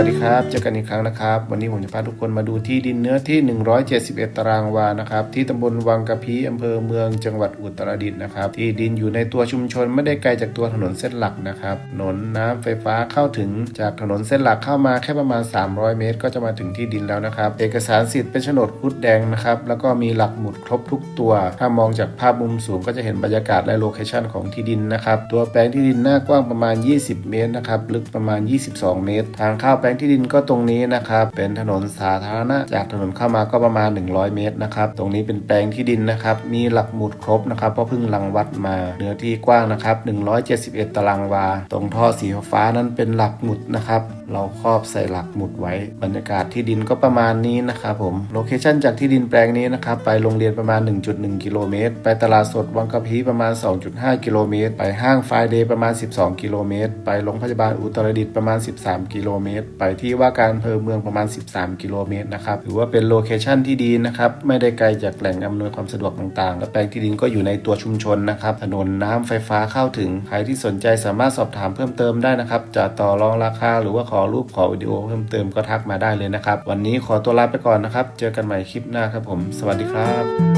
วัสดีครับ เจอกันอีกครั้งนะครับ วันนี้ผมจะพาทุกคนมาดูที่ดินเนื้อที่ 171 ตารางวา นะครับ ที่ตำบลวังกะพีอำเภอเมืองจังหวัดอุตรดิตถ์นะครับ ที่ดินอยู่ในตัวชุมชนไม่ได้ไกลจากตัวถนนเส้นหลักนะครับถนนน้ำไฟฟ้าเข้าถึงจากถนนเส้นหลักเข้ามาแค่ประมาณ 300 เมตร ก็จะมาถึงที่ดินแล้วนะครับ เอกสารสิทธิ์เป็นโฉนดคุดแดงนะครับ แล้วก็มีหลักหมุดครบทุกตัว ถ้ามองจากภาพมุมสูงก็จะเห็นบรรยากาศและโลเคชั่นของที่ดินนะครับ ตัวแปลงที่ดินหน้ากว้างประมาณ 20 เมตรนะครับ ลึกประมาณ 22 เมตร ทางเข้าแปลงที่ดินก็ตรงนี้นะครับ เป็นถนนสาธารณะ จากถนนเข้ามาก็ประมาณ 100 เมตรนะครับ ตรงนี้เป็นแปลงที่ดินนะครับ มีหลักหมุดครบนะครับ เพราะเพิ่งรังวัดมา เนื้อที่กว้างนะครับ 171 ตารางวา ตรงท่อสีฟ้านั้นเป็นหลักหมุดนะครับ เราครอบใส่หลักหมุดไว้ บรรยากาศที่ดินก็ประมาณนี้นะครับผม โลเคชั่นจากที่ดินแปลงนี้นะครับ ไปโรงเรียนประมาณ 1.1 กิโลเมตร ไปตลาดสดวังกะพีประมาณ 2.5 กิโลเมตร ไปห้างไฟเดย์ประมาณ 12 กิโลเมตร ไปโรงพยาบาลอุตรดิตถ์ประมาณ 13 กิโลเมตรไปที่ว่าการอำเภอเมืองประมาณ 13 กิโลเมตรนะครับถือว่าเป็นโลเคชั่นที่ดีนะครับไม่ได้ไกลจากแหล่งอำนวยความสะดวกต่างๆและแปลงที่ดินก็อยู่ในตัวชุมชนนะครับถนนน้ำไฟฟ้าเข้าถึงใครที่สนใจสามารถสอบถามเพิ่มเติมได้นะครับจะต่อรองราคาหรือว่าขอรูปขอวิดีโอเพิ่มเติมก็ทักมาได้เลยนะครับ วันนี้ขอตัวลาไปก่อนนะครับ เจอกันใหม่คลิปหน้าครับผม สวัสดีครับ